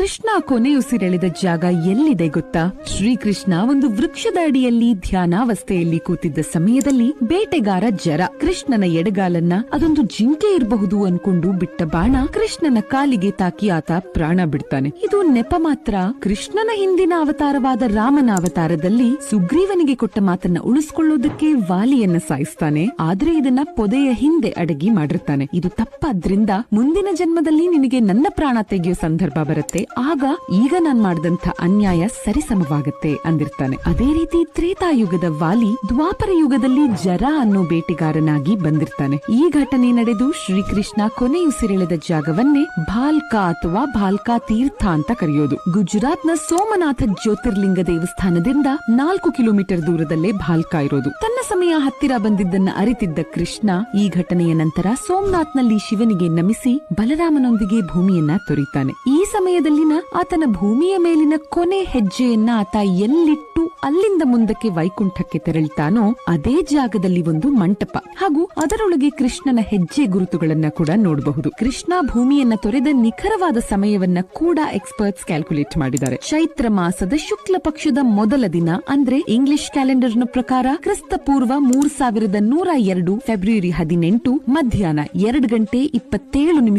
ಕೃಷ್ಣ ಕೊನೆಯುಸಿರೆಳೆದ ಜಾಗ ಎಲ್ಲಿದೆ ಗೊತ್ತಾ? ಶ್ರೀಕೃಷ್ಣ ಒಂದು ವೃಕ್ಷದ ಅಡಿಯಲ್ಲಿ ಧ್ಯಾನಾವಸ್ಥೆಯಲ್ಲಿ ಕೂತಿದ್ದ ಸಮಯದಲ್ಲಿ ಬೇಟೆಗಾರ ಜರ ಕೃಷ್ಣನ ಎಡಗಾಲನ್ನ ಅದೊಂದು ಜಿಂಕೆ ಇರಬಹುದು ಅನ್ಕೊಂಡು ಬಿಟ್ಟ ಬಾಣ ಕೃಷ್ಣನ ಕಾಲಿಗೆ ತಾಕಿ ಆತ ಪ್ರಾಣ ಬಿಡ್ತಾನೆ. ಇದು ನೆಪ ಮಾತ್ರ. ಕೃಷ್ಣನ ಹಿಂದಿನ ಅವತಾರವಾದ ರಾಮನ ಅವತಾರದಲ್ಲಿ ಸುಗ್ರೀವನಿಗೆ ಕೊಟ್ಟ ಮಾತನ್ನ ಉಳಿಸ್ಕೊಳ್ಳೋದಕ್ಕೆ ವಾಲಿಯನ್ನ ಸಾಯಿಸ್ತಾನೆ. ಆದ್ರೆ ಇದನ್ನ ಪೊದೆಯ ಹಿಂದೆ ಅಡಗಿ ಮಾಡಿರ್ತಾನೆ. ಇದು ತಪ್ಪಾದ್ರಿಂದ ಮುಂದಿನ ಜನ್ಮದಲ್ಲಿ ನಿನಗೆ ನನ್ನ ಪ್ರಾಣ ತೆಗೆಯೋ ಸಂದರ್ಭ ಬರುತ್ತೆ. ಆಗ ಈಗ ನಾನ್ ಮಾಡಿದಂತ ಅನ್ಯಾಯ ಸರಿಸಮವಾಗುತ್ತೆ ಅಂದಿರ್ತಾನೆ. ಅದೇ ರೀತಿ ತ್ರೇತಾಯುಗದ ವಾಲಿ ದ್ವಾಪರ ಯುಗದಲ್ಲಿ ಜರ ಅನ್ನೋ ಬೇಟೆಗಾರನಾಗಿ ಬಂದಿರ್ತಾನೆ. ಈ ಘಟನೆ ನಡೆದು ಶ್ರೀಕೃಷ್ಣ ಕೊನೆಯುಸಿರೆಳೆದ ಜಾಗವನ್ನೇ ಭಾಲ್ಕಾ ಅಥವಾ ಭಾಲ್ಕಾ ತೀರ್ಥ ಅಂತ ಕರೆಯೋದು. ಗುಜರಾತ್ನ ಸೋಮನಾಥ ಜ್ಯೋತಿರ್ಲಿಂಗ ದೇವಸ್ಥಾನದಿಂದ ನಾಲ್ಕು ಕಿಲೋಮೀಟರ್ ದೂರದಲ್ಲೇ ಭಾಲ್ಕಾ ಇರೋದು. ತನ್ನ ಸಮಯ ಹತ್ತಿರ ಬಂದಿದ್ದನ್ನ ಅರಿತಿದ್ದ ಕೃಷ್ಣ ಈ ಘಟನೆಯ ನಂತರ ಸೋಮನಾಥ್ನಲ್ಲಿ ಶಿವನಿಗೆ ನಮಿಸಿ ಬಲರಾಮನೊಂದಿಗೆ ಭೂಮಿಯನ್ನ ತೊರಿತಾನೆ. ಈ ಸಮಯದಲ್ಲಿನ ಆತನ ಭೂಮಿಯ ಮೇಲಿನ ಕೊನೆ ಹೆಜ್ಜೆಯನ್ನ ಆತ ಎಲ್ಲಿಟ್ಟು ಅಲ್ಲಿಂದ ಮುಂದಕ್ಕೆ ವೈಕುಂಠಕ್ಕೆ ತೆರಳ್ತಾನೋ ಅದೇ ಜಾಗದಲ್ಲಿ ಒಂದು ಮಂಟಪ. ಹಾಗೂ ಅದರೊಳಗೆ ಕೃಷ್ಣನ ಹೆಜ್ಜೆ ಗುರುತುಗಳನ್ನ ಕೂಡ ನೋಡಬಹುದು. ಕೃಷ್ಣ ಭೂಮಿಯನ್ನ ತೊರೆದ ನಿಖರವಾದ ಸಮಯವನ್ನ ಕೂಡ ಎಕ್ಸ್ಪರ್ಟ್ಸ್ ಕ್ಯಾಲ್ಕುಲೇಟ್ ಮಾಡಿದ್ದಾರೆ. ಚೈತ್ರ ಮಾಸದ ಶುಕ್ಲ ಪಕ್ಷದ ಮೊದಲ ದಿನ, ಅಂದ್ರೆ ಇಂಗ್ಲಿಷ್ ಕ್ಯಾಲೆಂಡರ್ನ ಪ್ರಕಾರ ಕ್ರಿಸ್ತ ಪೂರ್ವ ಮೂರ್ ಸಾವಿರದ ನೂರ ಎರಡು ಫೆಬ್ರವರಿ ಹದಿನೆಂಟು ಮಧ್ಯಾಹ್ನ ಎರಡು ಗಂಟೆ ಇಪ್ಪತ್ತೇಳು ನಿಮಿಷ